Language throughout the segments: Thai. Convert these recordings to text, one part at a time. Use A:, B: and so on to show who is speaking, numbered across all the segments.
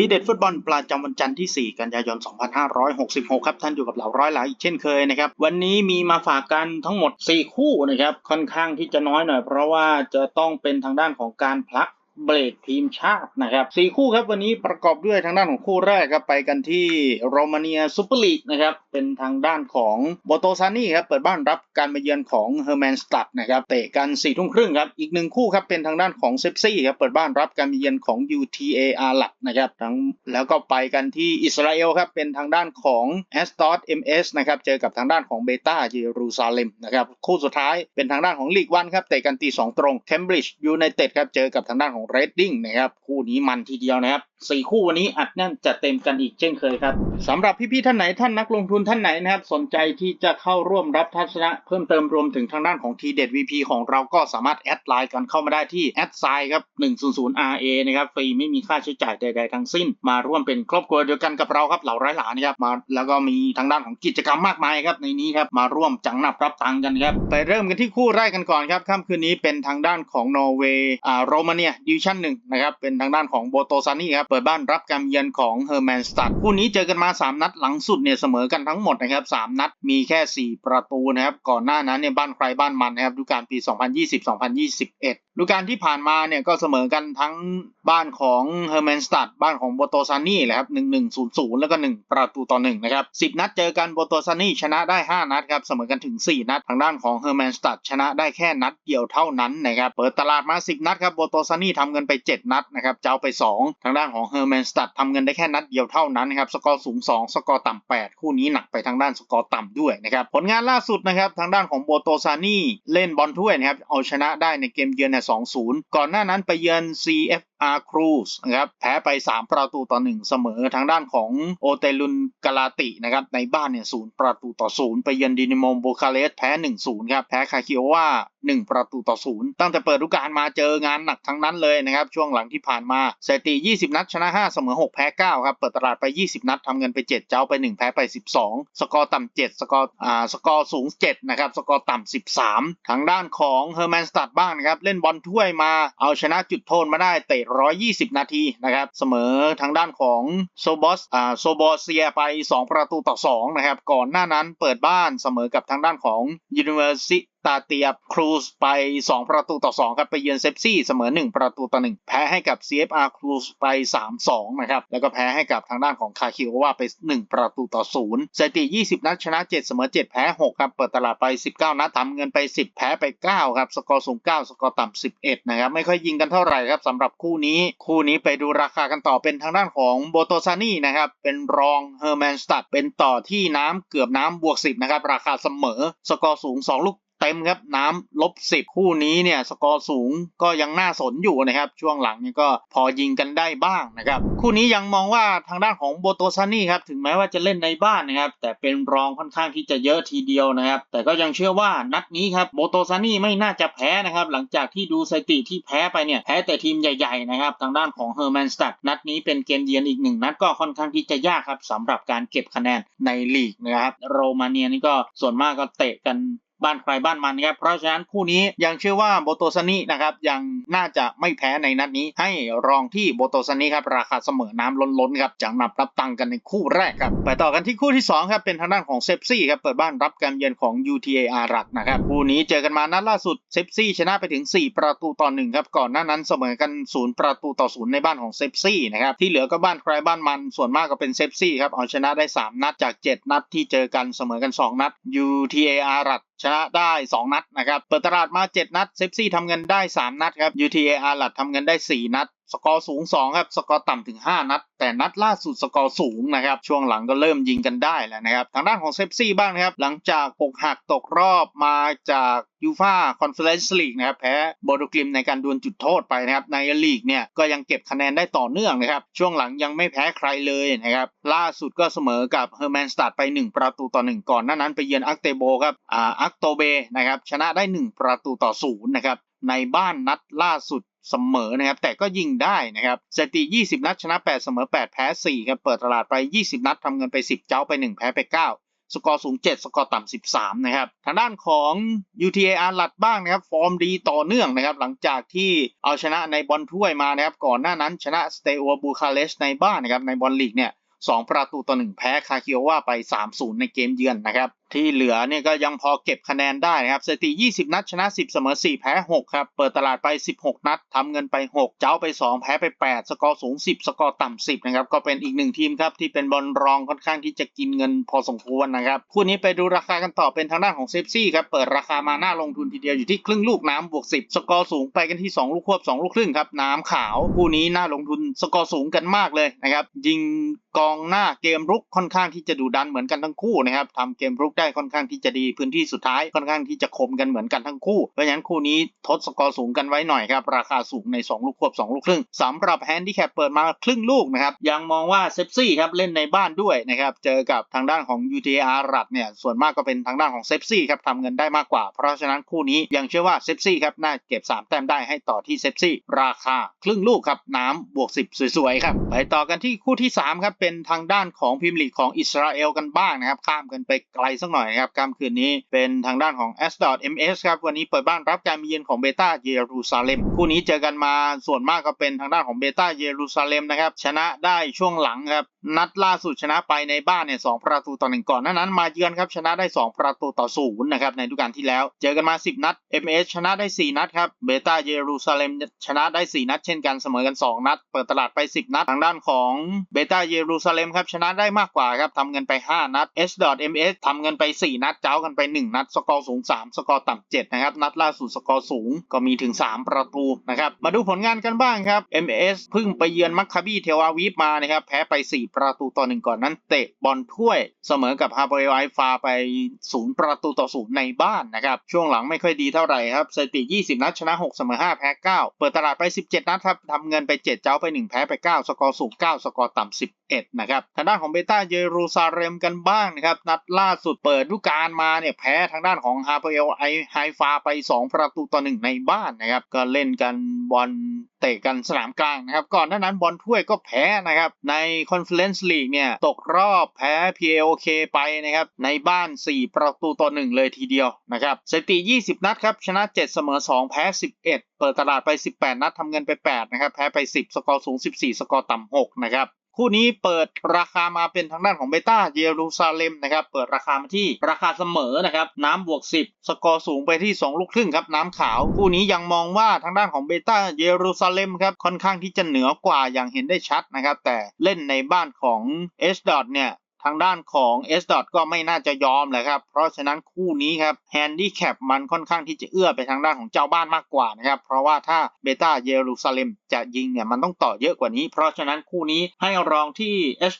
A: ทีเด็ดฟุตบอลประจำวันจันทร์ที่ 4 กันยายน 2566 ครับ ท่านอยู่กับเหล่าร้อยหลายอีกเช่นเคยนะครับ วันนี้มีมาฝากกันทั้งหมด 4 คู่นะครับ ค่อนข้างที่จะน้อยหน่อย เพราะว่าจะต้องเป็นทางด้านของการพลัก เบรกทีมชาตินะครับสี่คู่ครับวันนี้ประกอบด้วยทางด้านของคู่แรกครับไปกันที่โรมาเนียซูเปอร์ลีกนะครับเป็นทางด้านของโบโตซานี่ครับเปิดบ้านรับการมาเยือนของเฮอร์แมนสตัดนะครับเตะกัน4ี่ทุ่มครึ่งครับอีกหนึ่งคู่ครับเป็นทางด้านของเซฟซี่ครับเปิดบ้านรับการมาเยือนของ UTA อาหลักนะครับทั้งแล้วก็ไปกันที่อิสราเอลครับเป็นทางด้านของแอสตอสเอ็มเอสนะครับเจอกับทางด้านของเบต้าเยรูซาเล็มนะครับคู่สุดท้ายเป็นทางด้านของลีกวันครับเตะกันตีสองตรงเคมบริดจ์ยูไนเต็ดครับเจอกับทางด้านของเรดดิ้งนะครับคู่นี้มันทีเดียวนะครับสี่คู่วันนี้อัดแน่นจัดเต็มกันอีกเช่นเคยครับสำหรับพี่ๆท่านไหนท่านนักลงทุนท่านไหนนะครับ สนใจที่จะเข้าร่วมรับทัศนะเพิ่มเติมรวมถึงทางด้านของทีเด็ด VP ของเราก็สามารถแอดไลน์กันเข้ามาได้ที่แอดไซน์ครับ100 RA นะครับฟรีไม่มีค่าใช้จ่ายใด ๆ ทั้งสิ้น มาร่วมเป็นครอบครัวเดียวกันกับเราครับเหล่าไร้หลานนะครับมาแล้วก็มีทางด้านของกิจกรรมมากมายครับในนี้ครับมาร่วมจังหนับรับตังกันครับไปเริ่มกันที่คู่แรกกันก่อนครับค่ำคืนนี้เป็นทางด้านของนอร์เวย์อ่าโรมาเนียดิิชั่นหนึ่งนะครับเป็นทางด้านของโบโตซานี่ครับเปิดบ้านรับการเยือนของเฮอร์แมนสตัดคู่นี้เจอกันมา 3 นัดหลังสุดเนี่ยเสมอกันทั้งหมดนะครับ3นัดมีแค่ 4 ประตูนะครับก่อนหน้านั้นเนี่ยบ้านใครบ้านมันนะครับดูการปี 2020-2021 ฤดูกาลที่ผ่านมาเนี่ยก็เสมอกันทั้งบ้านของเฮอร์แมนสตัดบ้านของโบโตซานี่แหละครับ1 1 0 0แล้วก็1ประตูต่อ1นะครับ10นัดเจอกันโบโตซานี่ชนะได้5นัดครับเสมอกันถึง4นัดทางด้านของเฮอร์แมนสตัดชนะได้แค่นัดเดียวเท่านั้นนะครับเปิดตลาดมา10นัดครับโบโตซานี่ทำเงินไป7นัดนะครับเจ้าไป2ทางด้านของเฮอร์แมนสตัดทำเงินได้แค่นัดเดียวเท่านั้นนะครับสกอร์สูง2สกอร์ต่ำ8คู่นี้หนักไปทางด้านสกอร์ต่ำด้วยนะครับผลงานล่าสุดนะครับทางด้านของโบโตซานี่เล่นบอลถ้วยนะครับเอาชนะได้ในเกมเยือน2-0 ก่อนหน้านั้นไปเยือน CF อาร์ครูสนะครับแพ้ไป 3 ประตูต่อ 1 เสมอทางด้านของโอเตลุนกาลาตินะครับในบ้านเนี่ยศูนย์ประตูต่อศูนย์ไปเยือนดินิโมโบคาเลสแพ้ 1-0 ครับ แพ้คาคิโอวา1 ประตูต่อศูนย์ตั้งแต่เปิดฤดูกาลมาเจองานหนักทั้งนั้นเลยนะครับ ช่วงหลังที่ผ่านมาสถิติ 20 นัดชนะ 5 เสมอ 6 แพ้ 9 ครับ เปิดตลาดไป 20 นัดทำเงินไป 7 เจ้าไป 1 แพ้ไป 12 สกอร์ต่ำ7 สกอร์อ่าสกอร์สูง 7 นะครับ สกอร์ต่ำ 13 ทางด้านของเฮอร์แมนสตัดบ้างนะครับ เล่นบอลถ้วยมาเอาชนะจุดโทษมาได้เตะ 120 นาทีนะครับเสมอทางด้านของโซบอสอ่าโซบอสเซียไป 2 ประตูต่อ2นะครับก่อนหน้านั้นเปิดบ้านเสมอกับทางด้านของ University ตาเตียบครูสไป 2 ประตูต่อ 2 ครับไปเยือนเซฟซี่เสมอ 1 ประตูต่อ 1 แพ้ให้กับ CFR ครูสไป 3-2 นะครับ แล้วก็แพ้ให้กับทางด้านของคาคิโอวาไป 1 ประตูต่อ 0สถิติ 20 นัดชนะ 7 เสมอ 7 แพ้ 6 ครับ เปิดตลาดไป 19 นัดทำเงินไป 10 แพ้ไป 9 ครับ สกอร์สูง 9 สกอร์ต่ำ 11 นะครับ ไม่ค่อยยิงกันเท่าไหร่ครับสำหรับคู่นี้ คู่นี้ไปดูราคากันต่อเป็นทางด้านของโบโตซานี่นะครับ เป็นรองเฮอร์แมนสตัดเป็นต่อที่น้ำเกือบน้ำบวก 10 นะครับ ราคาเสมอ สกอร์สูง 2 ลูก เต็มครับน้ำลบสิบคู่นี้เนี่ยสกอร์สูงก็ยังน่าสนอยู่นะครับช่วงหลังนี่ก็พอยิงกันได้บ้างนะครับคู่นี้ยังมองว่าทางด้านของโบโตซานี่ครับถึงแม้ว่าจะเล่นในบ้านนะครับแต่เป็นรองค่อนข้างที่จะเยอะทีเดียวนะครับแต่ก็ยังเชื่อว่านัดนี้ครับโบโตซานี่ไม่น่าจะแพ้นะครับหลังจากที่ดูสถิติที่แพ้ไปเนี่ยแพ้แต่ทีมใหญ่ๆนะครับทางด้านของเฮอร์แมนสตัดนัดนี้เป็นเกมเยือนอีกหนึ่งนัดก็ค่อนข้างที่จะยากครับสำหรับการเก็บคะแนนในลีกนะครับโรมาเนียนี่ก็ส่วนมากก็เตะกัน บ้านใครบ้านมันนะครับเพราะฉะนั้นคู่นี้ยังเชื่อว่าโบโตซานินะครับยังน่าจะไม่แพ้ในนัดนี้ ให้รองที่โบโตซานิครับราคาเสมอน้ำล้นๆครับจังนับรับตังกันในคู่แรกครับไปต่อกันที่คู่ที่2ครับเป็นทางด้านของเซฟซี่ครับเปิดบ้านรับการเยือนของ UTA อารักนะครับคู่นี้เจอกันมานัดล่าสุดเซฟซี่ชนะไปถึง 4 ประตูต่อ1ครับก่อนหน้านั้นเสมอกัน 0 ประตูต่อ 0 ในบ้านของเซฟซี่นะครับที่เหลือก็บ้านใครบ้านมันส่วนมากก็เป็นเซฟซี่ครับเอาชนะได้ 3 นัดจาก 7 นัดที่เจอกันเสมอกัน 2 นัด UTA อารัก ชนะได้ 2 นัดนะครับ เปิดตลาดมา 7 นัด เซฟซี่ทำเงินได้ 3 นัดครับ UTA อาลัดทำเงินได้ 4 นัด สกอร์สูง 2 ครับ สกอร์ต่ำถึง 5 นัด แต่นัดล่าสุดสกอร์สูงนะครับ ช่วงหลังก็เริ่มยิงกันได้แล้วนะครับ ทางด้านของเซฟซี่บ้างนะครับ หลังจากปกหักตกรอบมาจากยูฟาคอนเฟอเรนซ์ลีกนะครับ แพ้โบโดกลิมในการดวลจุดโทษไปนะครับ ในลีกเนี่ยก็ยังเก็บคะแนนได้ต่อเนื่องนะครับ ช่วงหลังยังไม่แพ้ใครเลยนะครับ ล่าสุดก็เสมอกับเฮอร์แมนสตัดไป 1 ประตูต่อ 1 ก่อนหน้านั้นไปเยือนอักเตโบครับอ่าอักโตเบนะครับชนะได้ 1 ประตูต่อ0นะครับในบ้านนัดล่าสุด เสมอนะครับแต่ก็ยิงได้นะครับสถิติ 20 นัดชนะ 8 เสมอ 8 แพ้ 4 ครับเปิดตลาดไป 20 นัดทำเงินไป 10 เจ้าไป 1 แพ้ไป 9 สกอร์สูง 7 สกอร์ต่ำ13 นะครับทางด้านของ UTAR หลัดบ้างนะครับฟอร์มดีต่อเนื่องนะครับหลังจากที่เอาชนะในบอลถ้วยมานะครับก่อนหน้านั้นชนะสเตอร์บูคาเรสในบ้านนะครับในบอลลีกเนี่ย2ประตูต่อ1แพ้คาคิโอวาไป 3-0 ในเกมเยือนนะครับ ที่เหลือเนี่ยก็ยังพอเก็บคะแนนได้นะครับสถิติ 20 นัดชนะ 10 เสมอ 4 แพ้ 6 ครับ เปิดตลาดไป 16 นัดทำเงินไป 6 เจ้าไป 2 แพ้ไป 8 สกอร์สูง 10 สกอร์ต่ำ10 นะครับ ก็เป็นอีกหนึ่งทีมครับ ที่เป็นบอลรองค่อนข้างที่จะกินเงินพอสมควรนะครับ คู่นี้ไปดูราคากันต่อเป็นทางด้านของเซฟซี่ครับ เปิดราคามาหน้าลงทุนทีเดียวอยู่ที่ครึ่งลูกน้ำบวก 10 สกอร์สูงไปกันที่ 2 ลูกควบ 2 ลูกครึ่งครับ น้ำขาว คู่นี้หน่าลงทุนสกอร์สูงกันมากเลยนะครับ ยิงกองหน้าเกมรุกค่อนข้างที่จะดูดันเหมือนกันทั้งคู่นะครับทำเกมรุกได้ค่อนข้างที่จะดีพื้นที่สุดท้ายค่อนข้างที่จะคมกันเหมือนกันทั้งคู่ เพราะฉะนั้นคู่นี้ทดสกอร์สูงกันไว้หน่อยครับ ราคาสูงใน 2 ลูกควบ 2 ลูกครึ่งสำหรับแฮนดิแคปเปิดมาครึ่งลูกนะครับ ยังมองว่าเซฟซี่ครับเล่นในบ้านด้วยนะครับ เจอกับทางด้านของ UTR รัดเนี่ยส่วนมากก็เป็นทางด้านของเซฟซี่ครับทำเงินได้มากกว่า เพราะฉะนั้นคู่นี้ยังเชื่อว่าเซฟซี่ครับน่าเก็บ 3 แต้มได้ให้ต่อที่เซฟซี่ราคาครึ่งลูกครับน้ำบวก 10 สวยๆครับไปต่อกันที่คู่ที่3ครับเป็นทางด้านของพิมลีกของอิสราเอลกันบ้างนะครับข้ามกันไปไกลสักหน่อยนะครับค่ำคืนนี้เป็นทางด้านของ s MS ครับวันนี้เปิดบ้านรับการมีเยือนของเบต้าเยรูซาเล็มคู่นี้เจอกันมาส่วนมากก็เป็นทางด้านของเบต้าเยรูซาเล็มนะครับชนะได้ช่วงหลังครับนัดล่าสุดชนะไปในบ้านเนี่ยสประตูต่อหนึ่งก่อนหน้านั้นมาเยือนครับชนะได้ 2 ประตูต่อศูนย์นะครับในฤดูกาลที่แล้ว เจอกันมา 10 นัด MS ชนะได้ 4 นัดครับเบต้าเยรูซาเล็มชนะได้ 4 นัด เช่นกันเสมอกัน 2 นัด เปิดตลาดไป 10 นัด ทางด้านของเบต้าเยรูซาเล็มครับชนะได้มากกว่าครับทำเงินไป 5 นัด S MS ทำเงินไป 4 นัดเจ้ากันไป 1 นัด สกอร์สูง 3 สกอร์ต่ำ7นะครับ นัดล่าสุดสกอร์สูงก็มีถึง 3 ประตูนะครับ มาดูผลงานกันบ้างครับ MS เพิ่งไปเยือนมัคคาบีเทวาวีฟมานะครับ แพ้ไป 4 ประตูต่อ 1 ก่อนนั้น เตะบอลถ้วย เสมอกับฮาร์เบอร์ไอฟาไป 0 ประตูต่อ 0 ในบ้านนะครับ ช่วงหลังไม่ค่อยดีเท่าไหร่ครับสถิติ 20 นัดชนะ 6 เสมอ 5 แพ้ 9 เปิดตลาดไป 17 นัดครับทำเงินไป 7 เจ้าไป 1 แพ้ไป 9 สกอร์สูง 9 สกอร์ต่ำ11นะครับ ทางด้านของเบต้าเยรูซาเล็มกันบ้างนะครับ นัดล่าสุดเปิดฤดูกาลมาเนี่ยแพ้ทางด้านของฮาร์เอร์ไอไฮฟาไป 2 ประตูต่อ1ในบ้านนะครับ ก็เล่นกันบอลเตะกันสนามกลางนะครับ ก่อนหน้านั้นบอลถ้วยก็แพ้นะครับ ในคอนเฟอเรนซ์ลีกเนี่ย ตกรอบแพ้ PLK ไปนะครับ ในบ้าน 4 ประตูต่อ1เลยทีเดียวนะครับสถิติ 20 นัดครับ ชนะ 7 เสมอ 2 แพ้ 11 เปิดตลาดไป 18 นัดทำเงินไป 8 นะครับ แพ้ไป 10 สกอร์สูง 14 สกอร์ต่ำ6นะครับ คู่นี้เปิดราคามาเป็นทางด้านของเบต้าเยรูซาเล็มนะครับเปิดราคามาที่ราคาเสมอนะครับน้ำบวก 10 สกอร์สูงไปที่ 2 ลูกครึ่งครับน้ำขาว คู่นี้ยังมองว่าทางด้านของเบต้าเยรูซาเล็มครับค่อนข้างที่จะเหนือกว่าอย่างเห็นได้ชัดนะครับแต่เล่นในบ้านของเอสดอทเนี่ย ทางด้านของ S. ก็ไม่น่าจะยอมเลยครับ เพราะฉะนั้นคู่นี้ครับแฮนดี้แคปมันค่อนข้างที่จะเอื้อไปทางด้านของเจ้าบ้านมากกว่านะครับ เพราะว่าถ้าเบต้าเยรูซาเล็มจะยิงเนี่ยมันต้องต่อเยอะกว่านี้ เพราะฉะนั้นคู่นี้ให้รองที่ S.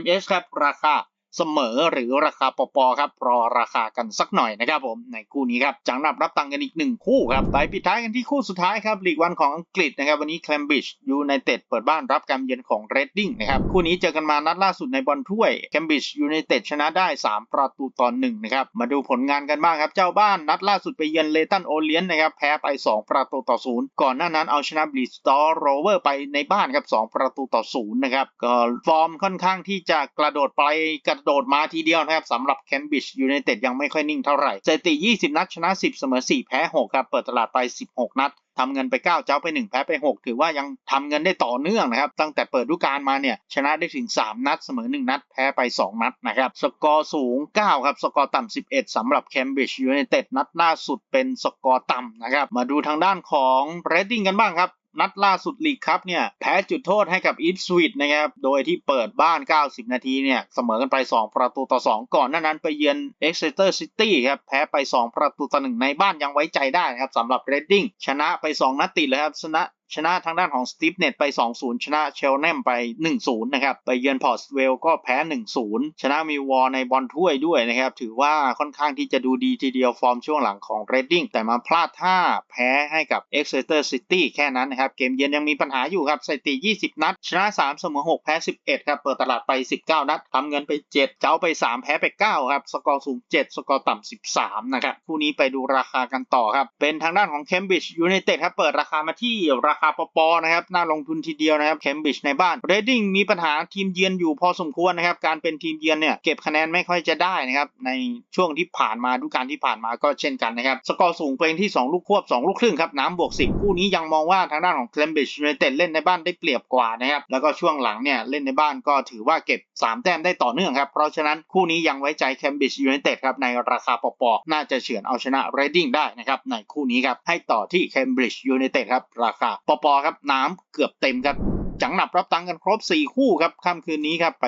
A: MS ครับราคา เสมอหรือราคาปปครับรอราคากันสักหน่อยนะครับผมในคู่นี้ครับจังนับรับตังกันอีกหนึ่งคู่ครับไปปิดท้ายกันที่คู่สุดท้ายครับลีกวันของอังกฤษนะครับวันนี้แคมบริดจ์ยูไนเต็ดเปิดบ้านรับการเยือนของเรดดิ้งนะครับคู่นี้เจอกันมานัดล่าสุดในบอลถ้วยแคมบริดจ์ยูไนเต็ดชนะได้ 3 ประตูต่อหนึ่งนะครับมาดูผลงานกันบ้างครับเจ้าบ้านนัดล่าสุดไปเยือนเลตันโอเลียนนะครับแพ้ไป 2 ประตูต่อศูนย์ก่อนหน้านั้นเอาชนะบริสตอร์โรเวอร์ไปในบ้านครับ2ประตูต่อศูนย์นะครับก็ฟอร์มค่อนข้างที่จะกระโดดไปกระโดดมาทีเดียวนะครับสำหรับแคมบริดจ์ยูไนเต็ดยังไม่ค่อยนิ่งเท่าไหร่สถิติ 20 นัดชนะ 10 เสมอ 4 แพ้ 6 ครับ เปิดตลาดไป 16 นัดทำเงินไป 9 เจ้าไป 1 แพ้ไป 6 ถือว่ายังทำเงินได้ต่อเนื่องนะครับ ตั้งแต่เปิดฤดูกาลมาเนี่ย ชนะได้ถึง 3 นัดเสมอ 1 นัด แพ้ไป 2 นัดนะครับ สกอร์สูง 9 ครับ สกอร์ต่ำ11สำหรับแคมบริดจ์ยูไนเต็ดนัดล่าสุดเป็นสกอร์ต่ำนะครับ มาดูทางด้านของเรดดิ้งกันบ้างครับ นัดล่าสุดลีกครับเนี่ยแพ้จุดโทษให้กับอีฟสวิตนะครับ โดยที่เปิดบ้าน 90 นาทีเนี่ยเสมอกันไป 2 ประตูต่อ 2 ก่อนหน้านั้นไปเยือนเอ็กเซเตอร์ซิตี้ครับแพ้ไป 2 ประตูต่อ1ในบ้านยังไว้ใจได้ครับสำหรับเรดดิ้งชนะไป 2 นัดติดเลยครับชนะ ชนะทางด้านของสตีฟเน็ตไป 2-0 ชนะเชลแนมไป 1-0 นะครับ ไปเยือนพอร์ตเวลก็แพ้ 1-0 ชนะมิววอร์ในบอลถ้วยด้วยนะครับ ถือว่าค่อนข้างที่จะดูดีทีเดียวฟอร์มช่วงหลังของเรดดิ้งแต่มาพลาดท่าแพ้ให้กับ Exeter City แค่นั้นนะครับ เกมเยือนยังมีปัญหาอยู่ครับสถิติ 20 นัด ชนะ 3 เสมอ 6 แพ้ 11 ครับ เปิดตลาดไป 19 นัดทำเงินไป 7 เจ้าไป 3 แพ้ไป 9 ครับ สกอร์สูง 7 สกอร์ต่ำ 13 นะครับคู่นี้ไปดูราคากันต่อครับเป็นทางด้านของ Cambridge United ครับเปิดราคามาที่ราคาปปนะครับน่าลงทุนทีเดียวนะครับเคมบริดจ์ในบ้านเรดดิ้งมีปัญหาทีมเยือนอยู่พอสมควรนะครับการเป็นทีมเยือนเนี่ยเก็บคะแนนไม่ค่อยจะได้นะครับในช่วงที่ผ่านมาดูการที่ผ่านมาก็เช่นกันนะครับสกอร์สูงเป็นที่ 2 ลูกควบ 2 ลูกครึ่งครับน้ำบวก 10 คู่นี้ยังมองว่าทางด้านของเคมบริดจ์ยูไนเต็ดเล่นในบ้านได้เปรียบกว่านะครับแล้วก็ช่วงหลังเนี่ยเล่นในบ้านก็ถือว่าเก็บ 3 แต้มได้ต่อเนื่องครับเพราะฉะนั้นคู่นี้ยังไว้ใจเคมบริดจ์ยูไนเต็ดครับในราคาปปน่าจะเฉือนเอาชนะเรดดิ้งได้นะครับในคู่นี้ครับให้ต่อที่เคมบริดจ์ยูไนเต็ดครับราคาปปครับน้ำเกือบเต็มครับจังหนับรับตังกันครบ 4 คู่ครับค่ำคืนนี้ครับไป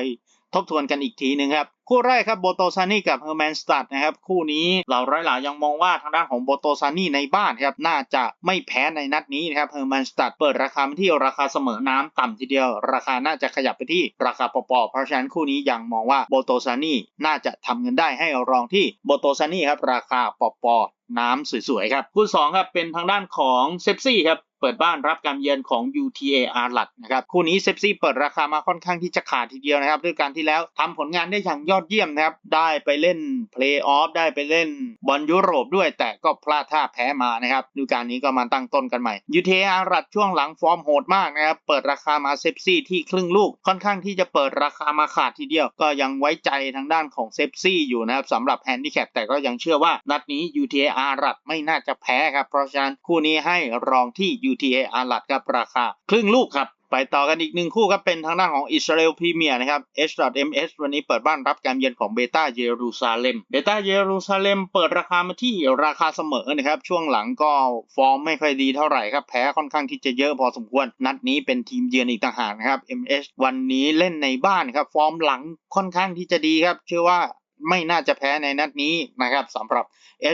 A: ทบทวนกันอีกทีหนึ่งครับ คู่แรกครับโบโตซานี่กับเฮอร์แมนสตัดนะครับ คู่นี้เหล่าร้อยหลายังมองว่าทางด้านของโบโตซานี่ในบ้านครับน่าจะไม่แพ้ในนัดนี้นะครับเฮอร์แมนสตัดเปิดราคาที่ราคาเสมอน้ำต่ำทีเดียว ราคาน่าจะขยับไปที่ราคาปอๆเพราะฉะนั้นคู่นี้ยังมองว่าโบโตซานี่น่าจะทำเงินได้ให้รองที่โบโตซานี่ครับราคาปอๆ น้ำสวยๆครับคู่สองครับเป็นทางด้านของเซฟซี่ครับเปิดบ้านรับการเยือนของ UTA อาร์ลัดนะครับคู่นี้เซฟซี่เปิดราคามาค่อนข้างที่จะขาดทีเดียวนะครับด้วยการที่แล้วทำผลงานได้อย่างยอดเยี่ยมนะครับได้ไปเล่นเพลย์ออฟได้ไปเล่นบอลยุโรปด้วยแต่ก็พลาดท่าแพ้มานะครับดูการนี้ก็มาตั้งต้นกันใหม่ UTA อาร์ลัดช่วงหลังฟอร์มโหดมากนะครับเปิดราคามาเซฟซี่ที่ครึ่งลูกค่อนข้างที่จะเปิดราคามาขาดทีเดียว ก็ยังไว้ใจทางด้านของเซฟซี่อยู่นะครับสำหรับแฮนดิแคปแต่ก็ยังเชื่อว่านัดนี้ UTA อาร์ลัดไม่น่าจะแพ้ครับ เพราะฉะนั้นคู่นี้ให้รองที่ UTA อาร์ลัดครับราคา ครึ่งลูกครับไปต่อกันอีกหนึ่งคู่ครับเป็นทางด้านของอิสราเอลพรีเมียร์นะครับ H.MS วันนี้เปิดบ้านรับการเยือนของเบต้าเยรูซาเล็ม เบต้าเยรูซาเล็มเปิดราคามาที่ราคาเสมอนะครับ ช่วงหลังก็ฟอร์มไม่ค่อยดีเท่าไหร่ครับ แพ้ค่อนข้างที่จะเยอะพอสมควร นัดนี้เป็นทีมเยือนอีกต่างหากนะครับ MS วันนี้เล่นในบ้านครับ ฟอร์มหลังค่อนข้างที่จะดีครับ เชื่อว่า ไม่น่าจะแพ้ในนัดนี้นะครับสำหรับ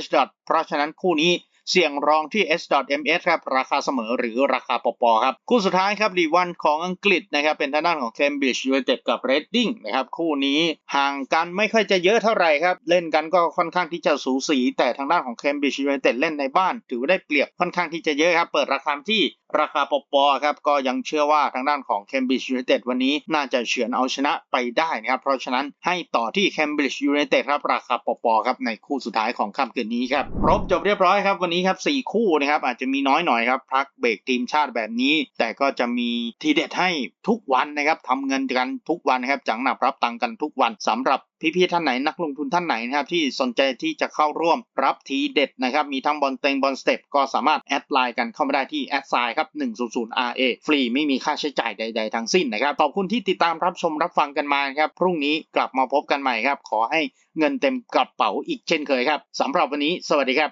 A: H. เพราะฉะนั้นคู่นี้เสี่ยงรองที่ S.MS ครับราคาเสมอหรือราคาปปครับ คู่สุดท้ายครับลีวันของอังกฤษนะครับเป็นทางด้านของ Cambridge United กับ Reading นะครับคู่นี้ห่างกันไม่ค่อยจะเยอะเท่าไหร่ครับเล่นกันก็ค่อนข้างที่จะสูสี แต่ทางด้านของ Cambridge United เล่นในบ้าน ถือว่าได้เปรียบค่อนข้างที่จะเยอะครับเปิดราคาที่ราคาปอปอครับก็ยังเชื่อว่าทางด้านของ Cambridge United วันนี้น่าจะเฉือนเอาชนะไปได้นะครับ เพราะฉะนั้นให้ต่อที่ Cambridge United ครับราคาปอปอครับในคู่สุดท้ายของค่ำคืนนี้ครับครบจบเรียบร้อยครับวันนี้ครับ4คู่นะครับอาจจะมีน้อยหน่อยครับพักเบรกทีมชาติแบบนี้ แต่ก็จะมีทีเด็ดให้ทุกวันนะครับทำเงินกันทุกวันนะครับจังหนับรับตังกันทุกวันสำหรับพี่ๆท่านไหนนักลงทุนท่านไหนนะครับที่สนใจที่จะเข้าร่วมรับทีเด็ดนะครับมีทั้งบอลเต็งบอลสเต็ปก็สามารถแอดไลน์กันเข้ามาได้ที่แอดไซน์ครับ100 RA ฟรีไม่มีค่าใช้จ่ายใด ๆ ทั้งสิ้นนะครับขอบคุณที่ติดตามรับชมรับฟังกันมาครับพรุ่งนี้กลับมาพบกันใหม่ครับ ขอให้เงินเต็มกระเป๋าอีกเช่นเคยครับสำหรับวันนี้ สวัสดีครับ